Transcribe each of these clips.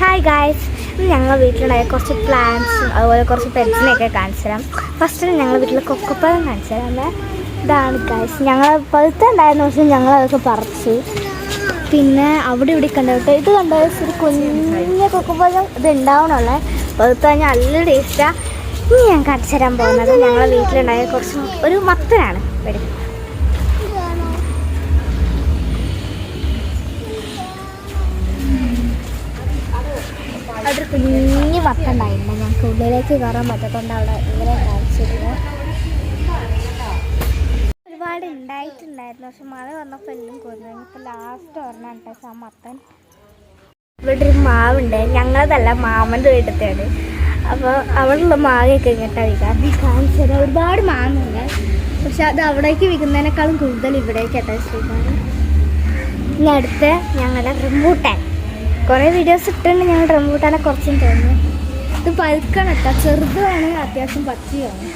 Hi guys ഞങ്ങൾ വീട്ടിലുണ്ടായ കുറച്ച് പ്ലാന്റ്സും അതുപോലെ കുറച്ച് പെറ്റ്സിനെയൊക്കെ കാണിച്ചു തരാം ഫസ്റ്റ് ഞങ്ങൾ വീട്ടിലെ കൊക്കപ്പഴം കാണിച്ചു തരാം ഇതാണ് ഗായ്സ് ഞങ്ങൾ പഴുത്തുണ്ടായിരുന്ന പക്ഷേ ഞങ്ങൾ അതൊക്കെ പറിച്ചു. പിന്നെ അവിടെ ഇവിടെ കണ്ടോട്ടെ ഇത് കണ്ടോ? ഒരു കുഞ്ഞ കൊക്കപ്പഴം ഇത് ഉണ്ടാവണുള്ളേ. പഴുത്ത് കഴിഞ്ഞാൽ നല്ല ടേസ്റ്റാണ് ഇനി ഞാൻ കാണിച്ചു തരാൻ പോകുന്നത് ഞങ്ങളെ വീട്ടിലുണ്ടായ കുറച്ച് ഒരു മത്തനാണ് വരും. അതൊരു കുഞ്ഞു വക്കുണ്ടായിരുന്നു ഞങ്ങൾക്ക് ഉള്ളിലേക്ക് കയറാൻ പറ്റത്തോണ്ട് അവിടെ ഇവരെ കാണിച്ചിരുന്നു. ഒരുപാട് ഉണ്ടായിട്ടുണ്ടായിരുന്നു പക്ഷെ മഴ വന്നപ്പോൾ എല്ലാം കൊന്നു. ഇപ്പം ലാസ്റ്റ് ഒരെണ്ണം കേട്ടോ ആ മത്തൻ ഇവിടെ ഒരു മാവുണ്ട്. ഞങ്ങളതല്ല മാമന്റെ വീട്ടിലത്തേണ് അപ്പോൾ അവിടെയുള്ള മാങ്ങയൊക്കെ ഇങ്ങോട്ടാണ് വിൽക്കാൻ കാണിച്ചത് ഒരുപാട് മാങ്ങുണ്ട് പക്ഷെ അത് അവിടേക്ക് വിൽക്കുന്നതിനേക്കാളും കൂടുതൽ ഇവിടേക്കാട്ടോ ശ്രീകാരം ഇനി അടുത്ത് ഞങ്ങളുടെ റംബൂട്ടാൻ. കുറേ വീഡിയോസ് ഇട്ടുണ്ട് ഞങ്ങൾ റംബൂട്ടാനെ കുറച്ചും തോന്നുന്നു. ഇത് പഴുക്കണം കേട്ടോ. ചെറുതുമാണ് അത്യാവശ്യം പച്ചയാണ്.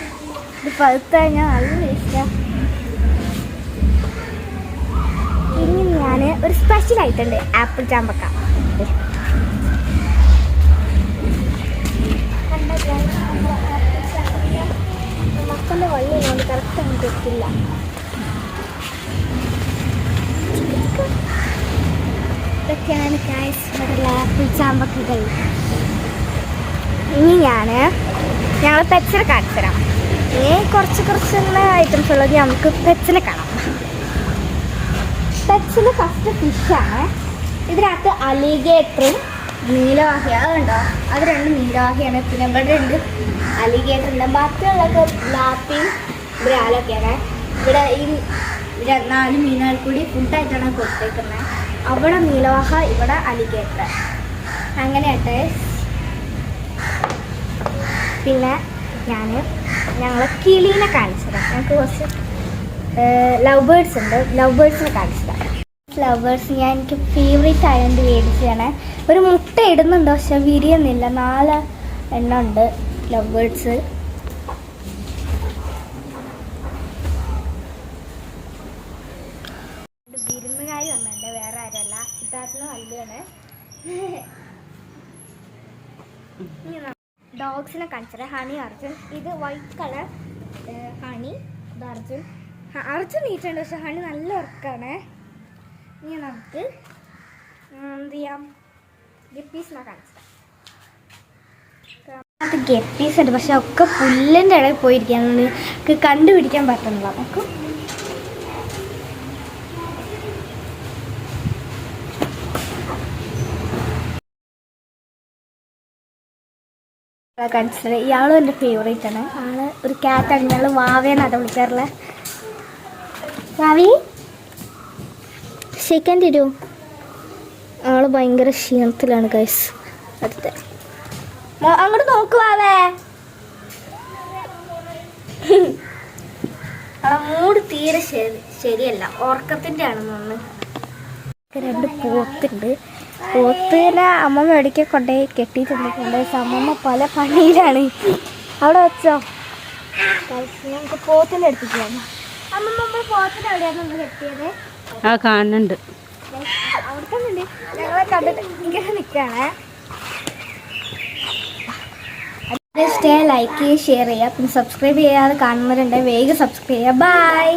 ഇത് പഴുത്ത് കഴിഞ്ഞാൽ നല്ല ടേസ്റ്റാണ് ഇനി ഞാൻ ഒരു സ്പെഷ്യൽ ആയിട്ടുണ്ട് ആപ്പിൾ ചാമ്പക്ക. മക്കളുടെ വള്ളി കറക്റ്റ് ഒന്നും തെറ്റില്ല ഇതൊക്കെയാണ് ഗായ്സ് ഇവിടെ ആപ്പിൾ ചാമ്പക്കുകൾ. ഇനി ഞാൻ ഞങ്ങൾ പെച്ചിനെ കാണിച്ചു തരാം. ഇനി കുറച്ച് കുറച്ച് ഐറ്റംസ് ഉള്ളത് നമുക്ക് പെച്ചിനെ കാണാം. പെച്ചിൽ ഫസ്റ്റ് ഫിഷാണ് ഇതിനകത്ത് അലിഗേറ്ററും നീലവാഹി അതുണ്ടോ അത് രണ്ട് നീലവാഹിയാണ്. പിന്നെ ഇവിടെ ഉണ്ട് അലിഗേറ്റർ ഉണ്ട്. ബാക്കിയുള്ളൊക്കെ ലാപ്പിയും ബ്രാലൊക്കെയാണ് ഇവിടെ ഈ നാല് മീനുകൾ കൂടി ഫുഡായിട്ടാണ് കൊടുത്തേക്കുന്നത്. അവിടെ നീലവാഹ ഇവിടെ അലിഗേറ്റർ. അങ്ങനെ ആട്ടെ പിന്നെ ഞാൻ ഞങ്ങൾ കിളീനെ കാണിച്ചത്. ഞങ്ങൾക്ക് കുറച്ച് ലവ് ബേർഡ്സ് ഉണ്ട്. ലവ് ബേർഡ്സിനെ കാണിച്ചതാണ് ലവ് ബേർഡ്സ് ഞാൻ എനിക്ക് ഫേവറേറ്റ് ആയതുകൊണ്ട് മേടിച്ചതാണ് ഒരു മുട്ട ഇടുന്നുണ്ട് പക്ഷെ വിരിയുന്നില്ല. നാല് എണ്ണം ഉണ്ട് ലവ് ബേർഡ്സ് ഡോഗ്സിനെ കാണിച്ചത് ഹണി അർജുൻ. ഇത് വൈറ്റ് കളർ ഹണി ഇത് അർജുൻ. അർജുൻ നീറ്റുണ്ട് പക്ഷെ ഹണി നല്ല ഉറക്കാണ്. ഇനി നമുക്ക് എന്ത് ചെയ്യാം? ഗപ്പീസിനെ കാണിച്ചത്. അത് ഗപ്പീസ് ഉണ്ട് പക്ഷെ ഒക്കെ പുല്ലിന്റെ ഇടയിൽ പോയിരിക്കുകയാണ്. കണ്ടുപിടിക്കാൻ പറ്റുന്നില്ല നമുക്ക് കാണിച്ചത് ഇയാളും എന്റെ ഫേവറേറ്റ് ആണ്. ആൾ ഒരു ക്യാറ്റാണ് ഞങ്ങൾ വാവേന്നാണ് വിളിക്കാറുള്ളത് വാവി? സെക്കൻഡ് തരൂ ആൾ ഭയങ്കര ക്ഷീണത്തിലാണ് ഗൈസ് അടുത്ത. അങ്ങോട്ട് നോക്കുവാവേ ആളെ മൂഡ് തീരെ ശരി ശരിയല്ല. ഉറക്കത്തിന്റെ ആണെന്നൊന്ന് രണ്ട് പോത്തുണ്ട്. പോത്തിനെ അമ്മ മേടിക്കെ കൊണ്ടുപോയി കെട്ടിയിട്ടുണ്ട്. കൊണ്ടുപോയി അമ്മമ്മ പല പണിയിലാണ്. അവിടെ വെച്ചോ. ഞങ്ങൾക്ക് പോത്തിന്റെ അടുത്തേക്കാണ് അമ്മമ്മ നമ്മൾ പോത്തിന്റെ എവിടെയാണ് നമ്മൾ കെട്ടിയത്? ആ കാണുന്നുണ്ട്. അവിടെ തന്നെ ഉണ്ട് ഞങ്ങളെ കണ്ടിട്ട് ഇങ്ങനെ നിൽക്കുകയാണേ. ഇഷ്ടമായ ലൈക്ക് ചെയ്യുക ഷെയർ ചെയ്യുക. പിന്നെ സബ്സ്ക്രൈബ് ചെയ്യാതെ കാണുന്നവരുണ്ട് വേഗം സബ്സ്ക്രൈബ് ചെയ്യുക. ബൈ